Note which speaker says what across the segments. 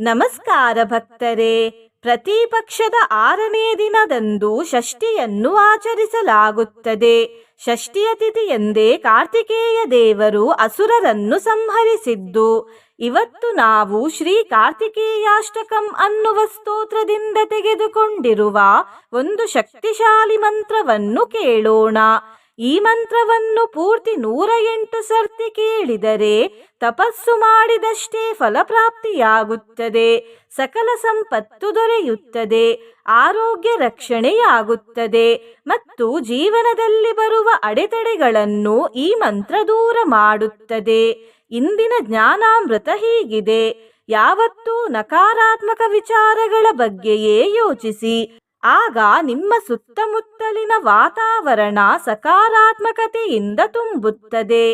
Speaker 1: ನಮಸ್ಕಾರ ಭಕ್ತರೇ. ಪ್ರತಿಪಕ್ಷದ ಆರನೇ ದಿನದಂದು ಷಷ್ಠಿಯನ್ನು ಆಚರಿಸಲಾಗುತ್ತದೆ. ಷಷ್ಠಿಯ ತಿಥಿಯಂದೇ ಕಾರ್ತಿಕೇಯ ದೇವರು ಅಸುರರನ್ನು ಸಂಹರಿಸಿದ್ದು, ಇವತ್ತು ನಾವು ಶ್ರೀ ಕಾರ್ತಿಕೇಯಾಷ್ಟಕಂ ಅನ್ನುವ ಸ್ತೋತ್ರದಿಂದ ತೆಗೆದುಕೊಂಡಿರುವ ಒಂದು ಶಕ್ತಿಶಾಲಿ ಮಂತ್ರವನ್ನು ಕೇಳೋಣ. ಈ ಮಂತ್ರವನ್ನು ಪೂರ್ತಿ ನೂರ ಎಂಟು ಸರ್ತಿ ಕೇಳಿದರೆ ತಪಸ್ಸು ಮಾಡಿದಷ್ಟೇ ಫಲಪ್ರಾಪ್ತಿಯಾಗುತ್ತದೆ. ಸಕಲ ಸಂಪತ್ತು ದೊರೆಯುತ್ತದೆ. ಆರೋಗ್ಯ ರಕ್ಷಣೆಯಾಗುತ್ತದೆ. ಮತ್ತು ಜೀವನದಲ್ಲಿ ಬರುವ ಅಡೆತಡೆಗಳನ್ನು ಈ ಮಂತ್ರ ದೂರ ಮಾಡುತ್ತದೆ. ಇಂದಿನ ಜ್ಞಾನಾಮೃತ ಹೀಗಿದೆ. ಯಾವತ್ತೂ ನಕಾರಾತ್ಮಕ ವಿಚಾರಗಳ ಬಗ್ಗೆಯೇ ಯೋಚಿಸಿ. ಆಗ ನಿಮ್ಮ ಸುತ್ತಮುತ್ತಲಿನ ವಾತಾವರಣ ಸಕಾರಾತ್ಮಕತೆಯಿಂದ ತುಂಬುತ್ತದೆ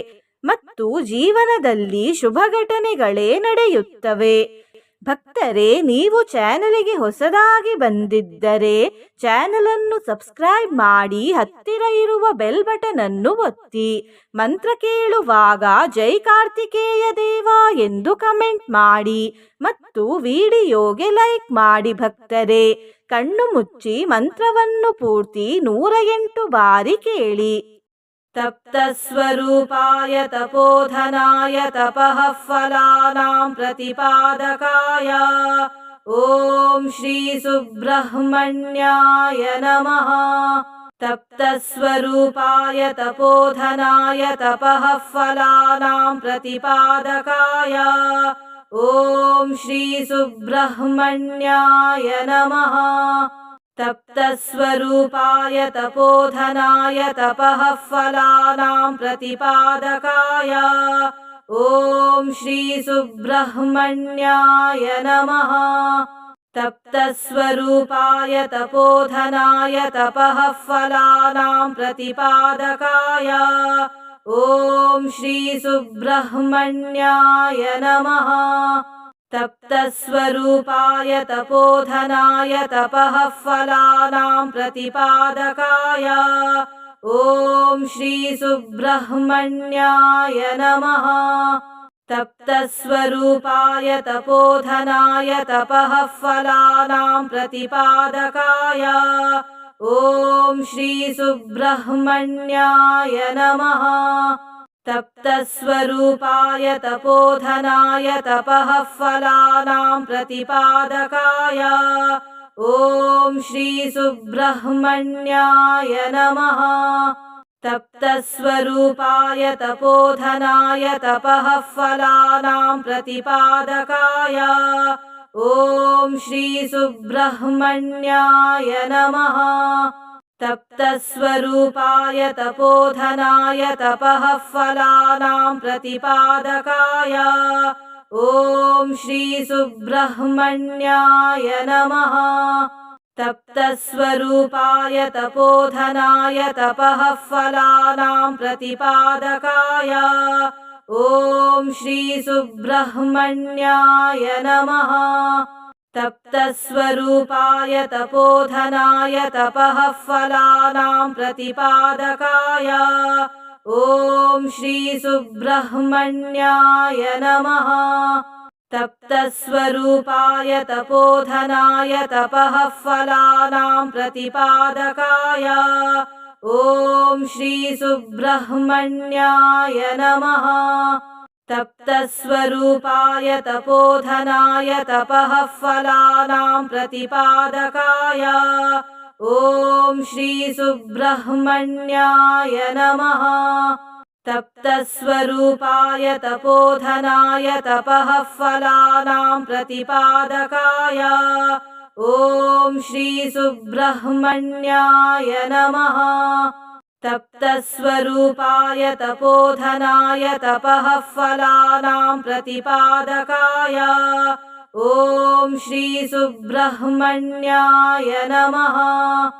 Speaker 1: ಮತ್ತು ಜೀವನದಲ್ಲಿ ಶುಭ ಘಟನೆಗಳೇ ನಡೆಯುತ್ತವೆ. ಭಕ್ತರೇ, ನೀವು ಚಾನಲಿಗೆ ಹೊಸದಾಗಿ ಬಂದಿದ್ದರೆ ಚಾನಲ್ ಅನ್ನು ಸಬ್ಸ್ಕ್ರೈಬ್ ಮಾಡಿ, ಹತ್ತಿರ ಇರುವ ಬೆಲ್ ಬಟನ್ ಅನ್ನು ಒತ್ತಿ, ಮಂತ್ರ ಕೇಳುವಾಗ ಜೈ ಕಾರ್ತಿಕೇಯ ದೇವ ಎಂದು ಕಮೆಂಟ್ ಮಾಡಿ ಮತ್ತು ವಿಡಿಯೋಗೆ ಲೈಕ್ ಮಾಡಿ ಭಕ್ತರೇ, ಕಣ್ಣು ಮುಚ್ಚಿ ಮಂತ್ರವನ್ನು ಪೂರ್ತಿ ನೂರ ಎಂಟು ಬಾರಿ ಕೇಳಿ. तप्तस्वरूपाय तपोधनाय तपः फलानां प्रतिपादकाय। ॐ श्रीसुब्रह्मण्याय नमः। तप्तस्वरूपाय तपोधनाय तपः फलानां प्रतिपादकाय। ॐ श्रीसुब्रह्मण्याय नमः तप्तस्वरूपाय तपोधनाय तपः फलानां प्रतिपादकाय। ॐ श्रीसुब्रह्मण्याय नमः। तप्तस्वरूपाय तपोधनाय तपः फलानां प्रतिपादकाय। ॐ श्रीसुब्रह्मण्याय नमः तप्तस्वरूपाय तपोधनाय तपः फलानां प्रतिपादकाय। ॐ श्रीसुब्रह्मण्याय नमः। तप्तस्वरूपाय तपोधनाय तपः फलानां प्रतिपादकाय। ॐ श्रीसुब्रह्मण्याय नमः तप्तस्वरूपाय तपोधनाय तपः फलानां प्रतिपादकाय। ॐ श्रीसुब्रह्मण्याय नमः। तप्तस्वरूपाय तपोधनाय तपः फलानां प्रतिपादकाय। ॐ श्रीसुब्रह्मण्याय नमः तप्तस्वरूपाय तपोधनाय तपः फलानां प्रतिपादकाय। ॐ श्रीसुब्रह्मण्याय नमः। तप्तस्वरूपाय तपोधनाय तपः फलानां प्रतिपादकाय। ॐ श्रीसुब्रह्मण्याय नमः तप्तस्वरूपाय तपोधनाय तपः फलानां प्रतिपादकाय। ॐ श्रीसुब्रह्मण्याय नमः। तप्तस्वरूपाय तपोधनाय तपः फलानां प्रतिपादकाय। ॐ श्रीसुब्रह्मण्याय नमः तप्तस्वरूपाय तपोधनाय तपः फलानां प्रतिपादकाय। ॐ श्रीसुब्रह्मण्याय नमः। तप्तस्वरूपाय तपोधनाय तपः फलानां प्रतिपादकाय। ॐ श्रीसुब्रह्मण्याय नमः तप्तस्वरूपाय तपोधनाय तपः फलानां प्रतिपादकाय। ॐ श्रीसुब्रह्मण्याय नमः।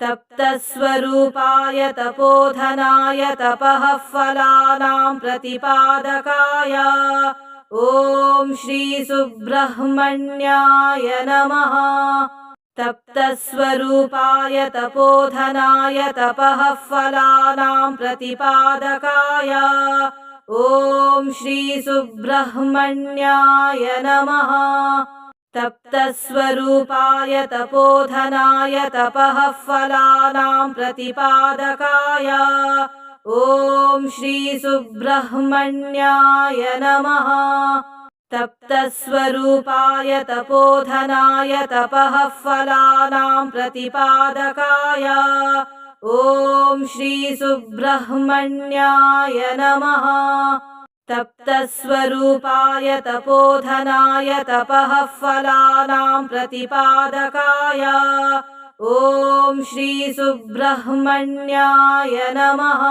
Speaker 1: तप्तस्वरूपाय तपोधनाय तपः फलानां प्रतिपादकाय। ॐ श्रीसुब्रह्मण्याय नमः तप्तस्वरूपाय तपोधनाय तपः फलानां प्रतिपादकाय। ॐ श्रीसुब्रह्मण्याय नमः। तप्तस्वरूपाय तपोधनाय तपः फलानां प्रतिपादकाय। ॐ श्रीसुब्रह्मण्याय नमः तप्तस्वरूपाय तपोधनाय तपः फलानां प्रतिपादकाय। ॐ श्रीसुब्रह्मण्याय नमः। तप्तस्वरूपाय तपोधनाय तपः फलानां प्रतिपादकाय। ॐ श्रीसुब्रह्मण्याय नमः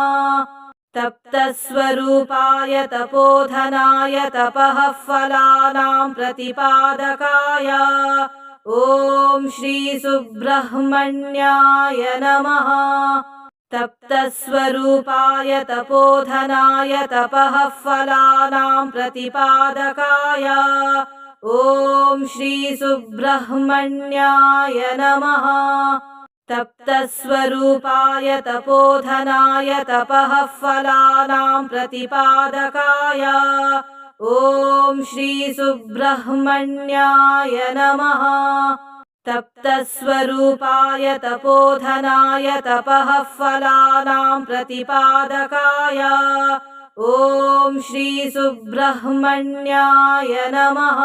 Speaker 1: तप्तस्वरूपाय तपोधनाय तपः फलानां प्रतिपादकाय। ॐ श्रीसुब्रह्मण्याय नमः। तप्तस्वरूपाय तपोधनाय तपः फलानां प्रतिपादकाय। ॐ श्रीसुब्रह्मण्याय नमः तप्तस्वरूपाय तपोधनाय तपः फलानां प्रतिपादकाय। ॐ श्रीसुब्रह्मण्याय नमः। तप्तस्वरूपाय तपोधनाय तपः फलानां प्रतिपादकाय। ॐ श्रीसुब्रह्मण्याय नमः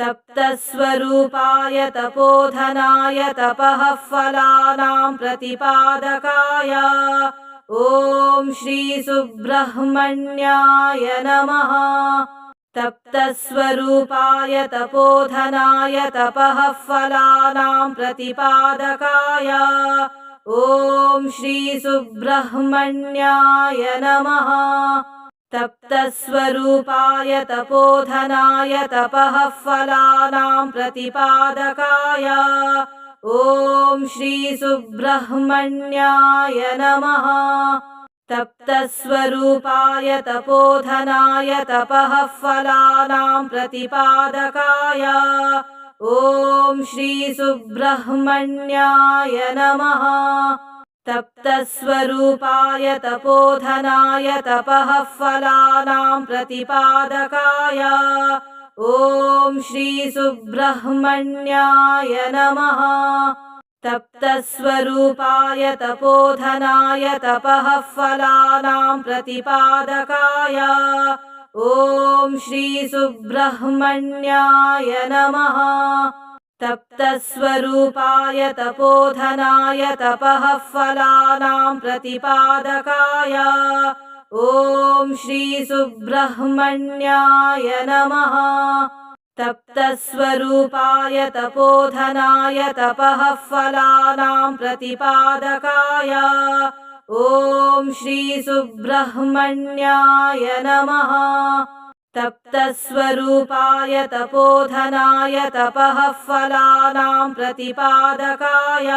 Speaker 1: तप्तस्वरूपाय तपोधनाय तपः फलानां प्रतिपादकाय। ॐ श्रीसुब्रह्मण्याय नमः। तप्तस्वरूपाय तपोधनाय तपः फलानां प्रतिपादकाय। ॐ श्रीसुब्रह्मण्याय नमः तप्तस्वरूपाय तपोधनाय तपः फलानां प्रतिपादकाय। ॐ श्रीसुब्रह्मण्याय नमः। तप्तस्वरूपाय तपोधनाय तपः फलानां प्रतिपादकाय। ॐ श्रीसुब्रह्मण्याय नमः तप्तस्वरूपाय तपोधनाय तपः फलानां प्रतिपादकाय। ॐ श्रीसुब्रह्मण्याय नमः। तप्तस्वरूपाय तपोधनाय तपः फलानां प्रतिपादकाय। ॐ श्रीसुब्रह्मण्याय नमः तप्तस्वरूपाय तपोधनाय तपः फलानां प्रतिपादकाय। ॐ श्रीसुब्रह्मण्याय नमः। तप्तस्वरूपाय तपोधनाय तपः फलानां प्रतिपादकाय। ॐ श्रीसुब्रह्मण्याय नमः तप्तस्वरूपाय तपोधनाय तपः फलानां प्रतिपादकाय।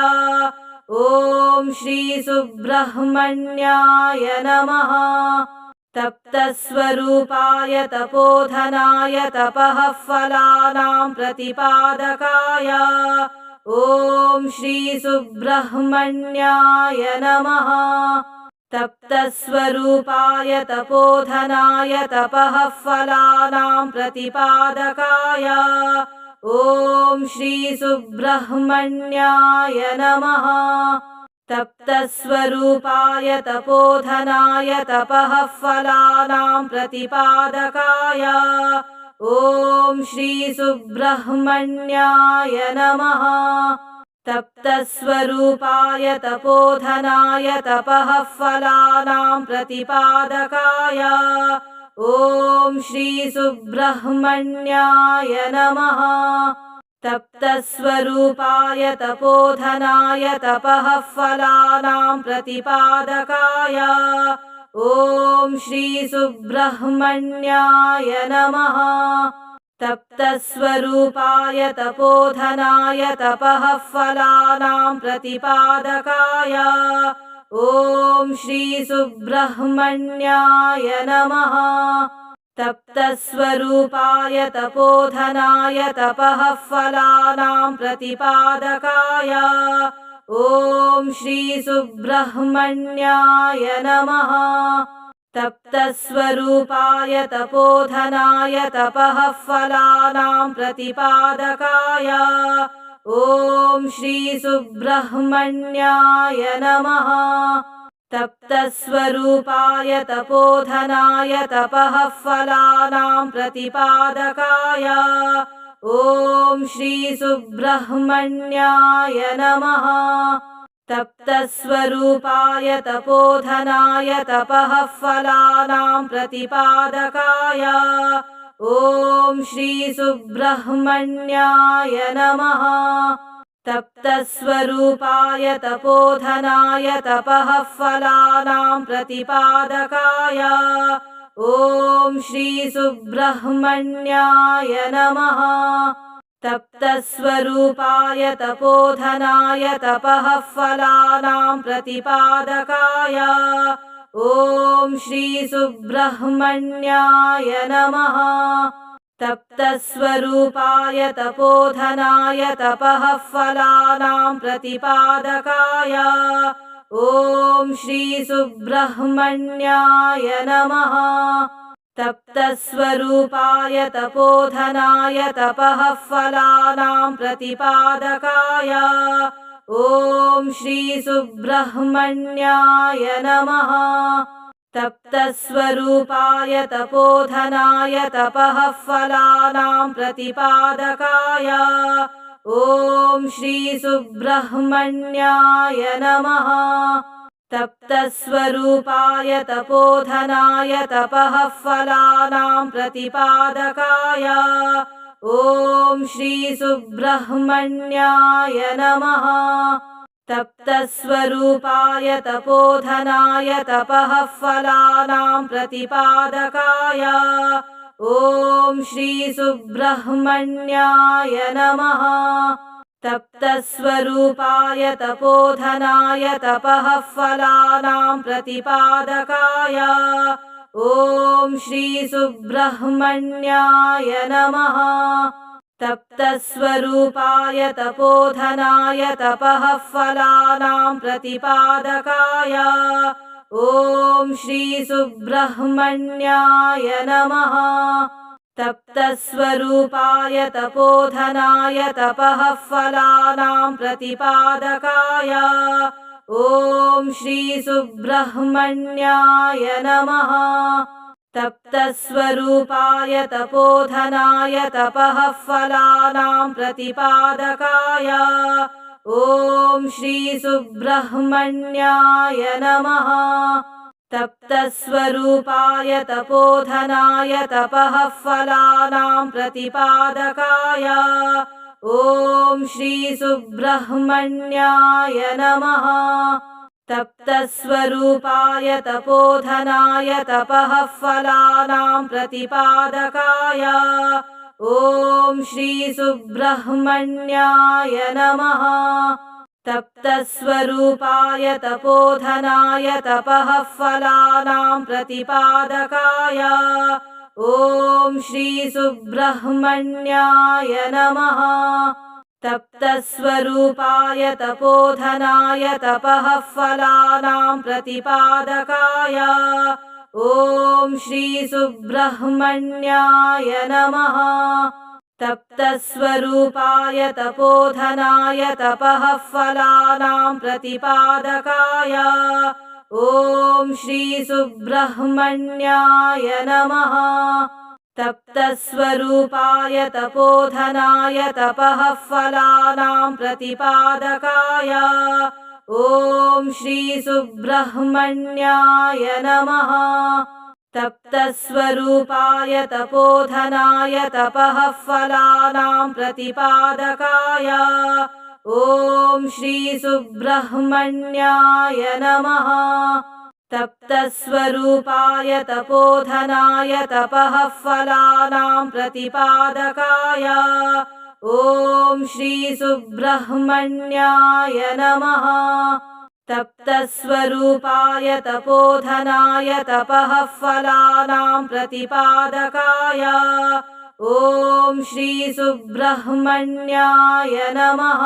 Speaker 1: ॐ श्रीसुब्रह्मण्याय नमः। तप्तस्वरूपाय तपोधनाय तपः फलानां प्रतिपादकाय। ॐ श्रीसुब्रह्मण्याय नमः तप्तस्वरूपाय तपोधनाय तपः फलानां प्रतिपादकाय। ॐ श्रीसुब्रह्मण्याय नमः। तप्तस्वरूपाय तपोधनाय तपः फलानां प्रतिपादकाय। ॐ श्रीसुब्रह्मण्याय नमः तप्तस्वरूपाय तपोधनाय तपः फलानां प्रतिपादकाय। ॐ श्रीसुब्रह्मण्याय नमः। तप्तस्वरूपाय तपोधनाय तपः फलानां प्रतिपादकाय। ॐ श्रीसुब्रह्मण्याय नमः तप्तस्वरूपाय तपोधनाय तपः फलानां प्रतिपादकाय। ॐ श्रीसुब्रह्मण्याय नमः। तप्तस्वरूपाय तपोधनाय तपः फलानां प्रतिपादकाय। ॐ श्रीसुब्रह्मण्याय नमः तप्तस्वरूपाय तपोधनाय तपः फलानां प्रतिपादकाय। ॐ श्रीसुब्रह्मण्याय नमः। तप्तस्वरूपाय तपोधनाय तपः फलानां प्रतिपादकाय। ॐ श्रीसुब्रह्मण्याय नमः तप्तस्वरूपाय तपोधनाय तपः फलानां प्रतिपादकाय। ॐ श्रीसुब्रह्मण्याय नमः। तप्तस्वरूपाय तपोधनाय तपः फलानां प्रतिपादकाय। ॐ श्रीसुब्रह्मण्याय नमः तप्तस्वरूपाय तपोधनाय तपः फलानां प्रतिपादकाय। ॐ श्रीसुब्रह्मण्याय नमः। तप्तस्वरूपाय तपोधनाय तपः फलानां प्रतिपादकाय। ॐ श्रीसुब्रह्मण्याय नमः तप्तस्वरूपाय तपोधनाय तपः फलानां प्रतिपादकाय। ॐ श्रीसुब्रह्मण्याय नमः। तप्तस्वरूपाय तपोधनाय तपः फलानां प्रतिपादकाय। ॐ श्रीसुब्रह्मण्याय नमः तप्तस्वरूपाय तपोधनाय तपः फलानां प्रतिपादकाय। ॐ श्रीसुब्रह्मण्याय नमः। तप्तस्वरूपाय तपोधनाय तपः फलानां प्रतिपादकाय। ॐ श्रीसुब्रह्मण्याय नमः तप्तस्वरूपाय तपोधनाय तपः फलानां प्रतिपादकाय। ॐ श्रीसुब्रह्मण्याय नमः। तप्तस्वरूपाय तपोधनाय तपः फलानां प्रतिपादकाय। ॐ श्रीसुब्रह्मण्याय नमः तप्तस्वरूपाय तपोधनाय तपः फलानां प्रतिपादकाय। ॐ श्रीसुब्रह्मण्याय नमः। तप्तस्वरूपाय तपोधनाय तपः फलानां प्रतिपादकाय। ॐ श्रीसुब्रह्मण्याय नमः तप्तस्वरूपाय तपोधनाय तपः फलानां प्रतिपादकाय। ॐ श्रीसुब्रह्मण्याय नमः। तप्तस्वरूपाय तपोधनाय तपः फलानां प्रतिपादकाय। ॐ श्रीसुब्रह्मण्याय नमः तप्तस्वरूपाय तपोधनाय तपः फलानां प्रतिपादकाय। ॐ श्रीसुब्रह्मण्याय नमः। तप्तस्वरूपाय तपोधनाय तपः फलानां प्रतिपादकाय। ॐ श्रीसुब्रह्मण्याय नमः तप्तस्वरूपाय तपोधनाय तपः फलानां प्रतिपादकाय। ॐ श्रीसुब्रह्मण्याय नमः। तप्तस्वरूपाय तपोधनाय तपः फलानां प्रतिपादकाय। ॐ श्रीसुब्रह्मण्याय नमः तप्तस्वरूपाय तपोधनाय तपः फलानां प्रतिपादकाय। ॐ श्रीसुब्रह्मण्याय नमः। तप्तस्वरूपाय तपोधनाय तपः फलानां प्रतिपादकाय। ॐ श्रीसुब्रह्मण्याय नमः तप्तस्वरूपाय तपोधनाय तपः फलानां प्रतिपादकाय। ॐ श्रीसुब्रह्मण्याय नमः।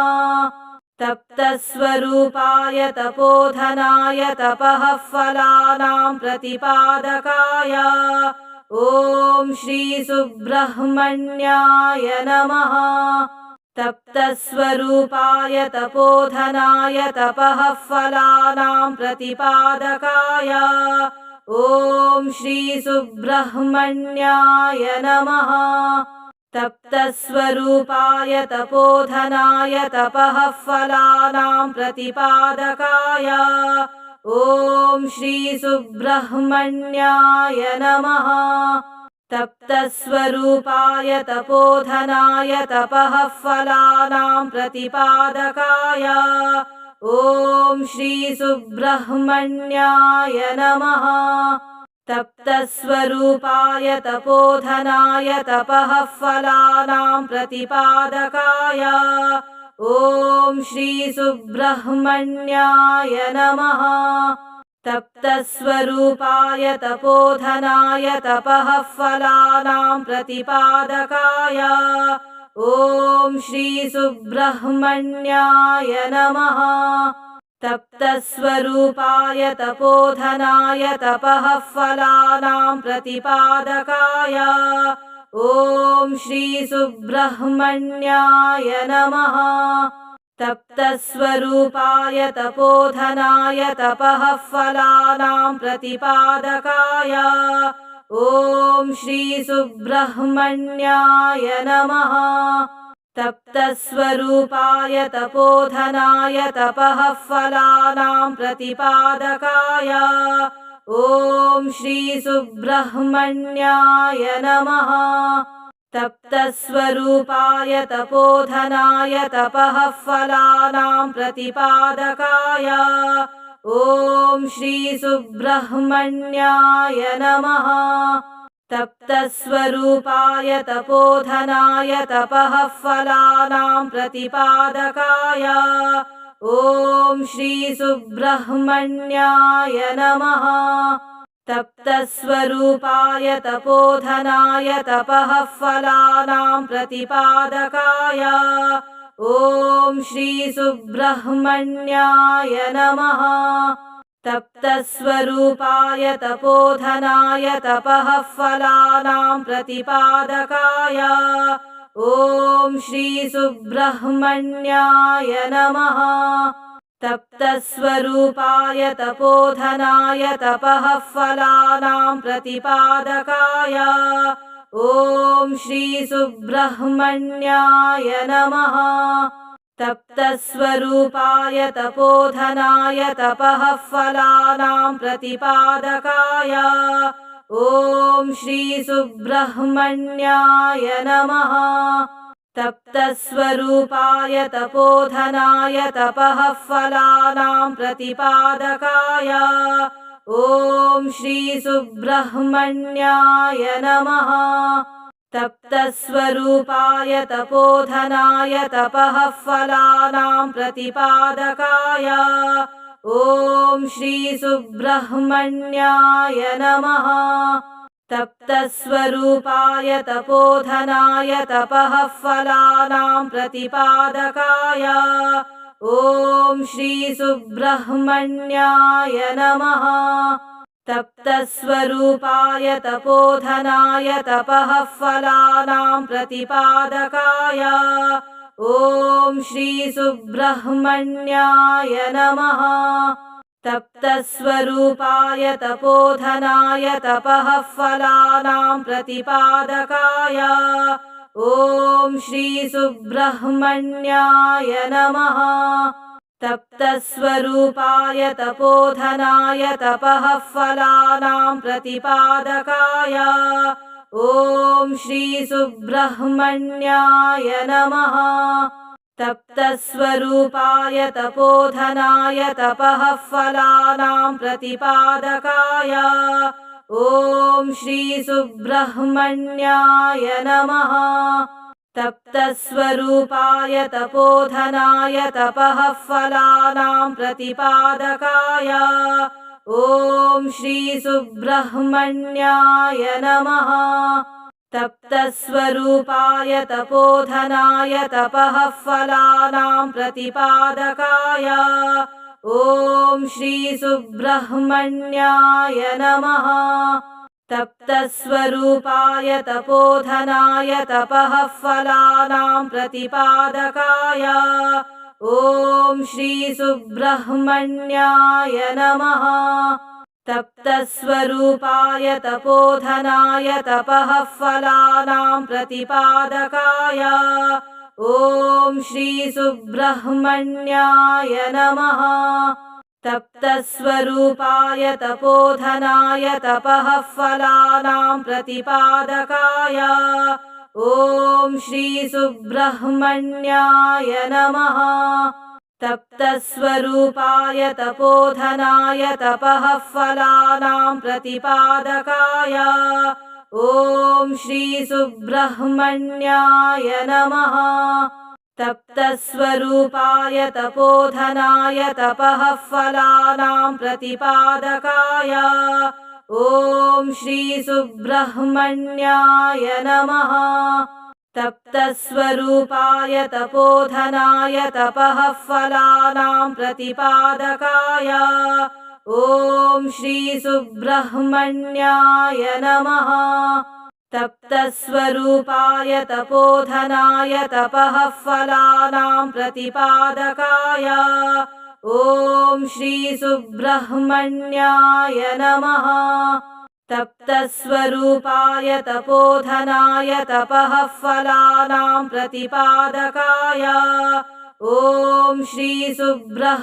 Speaker 1: तप्तस्वरूपाय तपोधनाय तपः फलानां प्रतिपादकाय। ॐ श्रीसुब्रह्मण्याय नमः तप्तस्वरूपाय तपोधनाय तपः फलानां प्रतिपादकाय। ॐ श्रीसुब्रह्मण्याय नमः। तप्तस्वरूपाय तपोधनाय तपः फलानां प्रतिपादकाय। ॐ श्रीसुब्रह्मण्याय नमः तप्तस्वरूपाय तपोधनाय तपः फलानां प्रतिपादकाय। ॐ श्रीसुब्रह्मण्याय नमः। तप्तस्वरूपाय तपोधनाय तपः फलानां प्रतिपादकाय। ॐ श्रीसुब्रह्मण्याय नमः तप्तस्वरूपाय तपोधनाय तपः फलानां प्रतिपादकाय। ॐ श्रीसुब्रह्मण्याय नमः। तप्तस्वरूपाय तपोधनाय तपः फलानां प्रतिपादकाय। ॐ श्रीसुब्रह्मण्याय नमः तप्तस्वरूपाय तपोधनाय तपः फलानां प्रतिपादकाय। ॐ श्रीसुब्रह्मण्याय नमः। तप्तस्वरूपाय तपोधनाय तपः फलानां प्रतिपादकाय। ॐ श्रीसुब्रह्मण्याय नमः तप्तस्वरूपाय तपोधनाय तपः फलानां प्रतिपादकाय। ॐ श्रीसुब्रह्मण्याय नमः। तप्तस्वरूपाय तपोधनाय तपः फलानां प्रतिपादकाय। ॐ श्रीसुब्रह्मण्याय नमः तप्तस्वरूपाय तपोधनाय तपः फलानां प्रतिपादकाय। ॐ श्रीसुब्रह्मण्याय नमः। तप्तस्वरूपाय तपोधनाय तपः फलानां प्रतिपादकाय। ॐ श्रीसुब्रह्मण्याय नमः तप्तस्वरूपाय तपोधनाय तपः फलानां प्रतिपादकाय। ॐ श्रीसुब्रह्मण्याय नमः। तप्तस्वरूपाय तपोधनाय तपः फलानां प्रतिपादकाय। ॐ श्रीसुब्रह्मण्याय नमः तप्तस्वरूपाय तपोधनाय तपः फलानां प्रतिपादकाय। ॐ श्रीसुब्रह्मण्याय नमः। तप्तस्वरूपाय तपोधनाय तपः फलानां प्रतिपादकाय। ॐ श्रीसुब्रह्मण्याय नमः तप्तस्वरूपाय तपोधनाय तपः फलानां प्रतिपादकाय। ॐ श्रीसुब्रह्मण्याय नमः। तप्तस्वरूपाय तपोधनाय तपः फलानां प्रतिपादकाय। ॐ श्रीसुब्रह्मण्याय नमः तप्तस्वरूपाय तपोधनाय तपः फलानां प्रतिपादकाय। ॐ श्रीसुब्रह्मण्याय नमः। तप्तस्वरूपाय तपोधनाय तपः फलानां प्रतिपादकाय। ॐ श्रीसुब्रह्मण्याय नमः तप्तस्वरूपाय तपोधनाय तपः फलानां प्रतिपादकाय। ॐ श्रीसुब्रह्मण्याय नमः। तप्तस्वरूपाय तपोधनाय तपः फलानां प्रतिपादकाय। ॐ श्रीसुब्रह्मण्याय नमः तप्तस्वरूपाय तपोधनाय तपः फलानां प्रतिपादकाय। ॐ श्रीसुब्रह्मण्याय नमः। तप्तस्वरूपाय तपोधनाय तपः फलानां प्रतिपादकाय। ॐ श्रीसुब्रह्मण्याय नमः तप्तस्वरूपाय तपोधनाय तपः फलानां प्रतिपादकाय। ॐ श्रीसुब्रह्मण्याय नमः। तप्तस्वरूपाय तपोधनाय तपः फलानां प्रतिपादकाय। ॐ श्रीसुब्रह्मण्याय नमः तप्तस्वरूपाय तपोधनाय तपः फलानां प्रतिपादकाय। ॐ श्रीसुब्रह्मण्याय नमः। तप्तस्वरूपाय तपोधनाय तपः फलानां प्रतिपादकाय। ॐ श्रीसुब्रह्मण्याय नमः तप्तस्वरूपाय तपोधनाय तपः फलानां प्रतिपादकाय। ॐ श्रीसुब्रह्मण्याय नमः। तप्तस्वरूपाय तपोधनाय तपः फलानां प्रतिपादकाय। ॐ श्रीसुब्रह्मण्याय नमः तप्तस्वरूपाय तपोधनाय तपः फलानां प्रतिपादकाय। ॐ श्रीसुब्रह्मण्याय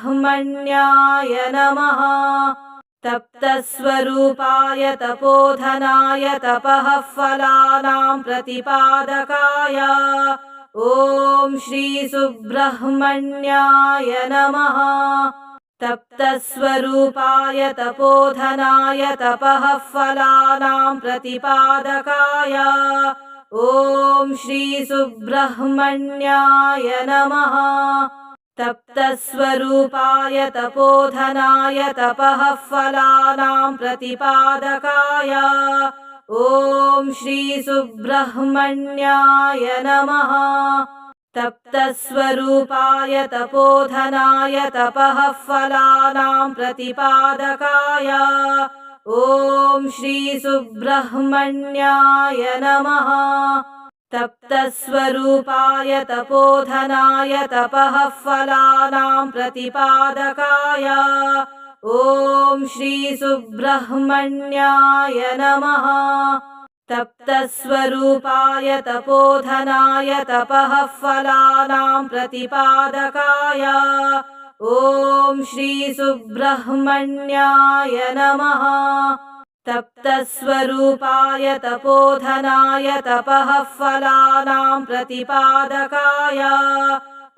Speaker 1: नमः। तप्तस्वरूपाय तपोधनाय तपः फलानां प्रतिपादकाय। ॐ श्रीसुब्रह्मण्याय नमः तप्तस्वरूपाय तपोधनाय तपः फलानां प्रतिपादकाय। ॐ श्रीसुब्रह्मण्याय नमः। तप्तस्वरूपाय तपोधनाय तपः फलानां प्रतिपादकाय। ॐ श्रीसुब्रह्मण्याय नमः तप्तस्वरूपाय तपोधनाय तपः फलानां प्रतिपादकाय। ॐ श्रीसुब्रह्मण्याय नमः। तप्तस्वरूपाय तपोधनाय तपः फलानां प्रतिपादकाय। ॐ श्रीसुब्रह्मण्याय नमः तप्तस्वरूपाय तपोधनाय तपः फलानां प्रतिपादकाय। ॐ श्रीसुब्रह्मण्याय नमः। तप्तस्वरूपाय तपोधनाय तपः फलानां प्रतिपादकाय।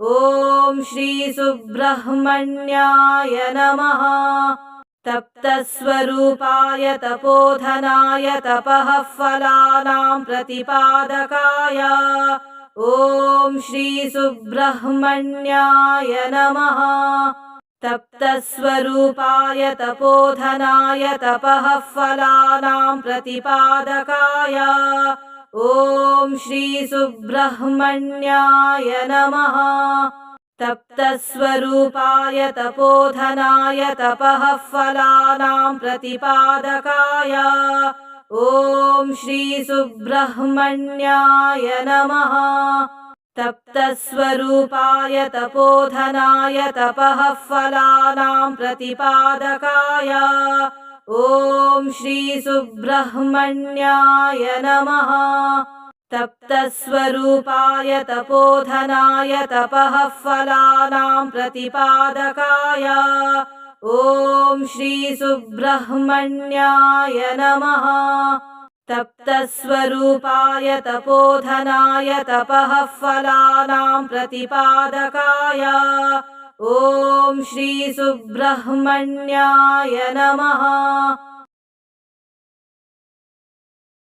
Speaker 1: ॐ श्रीसुब्रह्मण्याय नमः तप्तस्वरूपाय तपोधनाय तपः फलानां प्रतिपादकाय। ॐ श्रीसुब्रह्मण्याय नमः। तप्तस्वरूपाय तपोधनाय तपः फलानां प्रतिपादकाय। ॐ श्रीसुब्रह्मण्याय नमः तप्तस्वरूपाय तपोधनाय तपः फलानां प्रतिपादकाय। ॐ श्रीसुब्रह्मण्याय नमः। तप्तस्वरूपाय तपोधनाय तपः फलानां प्रतिपादकाय। ॐ श्रीसुब्रह्मण्याय नमः तप्तस्वरूपाय तपोधनाय तपः फलानां प्रतिपादकाय। ॐ श्रीसुब्रह्मण्याय नमः। तप्तस्वरूपाय तपोधनाय तपः फलानां प्रतिपादकाय। ॐ श्रीसुब्रह्मण्याय नमः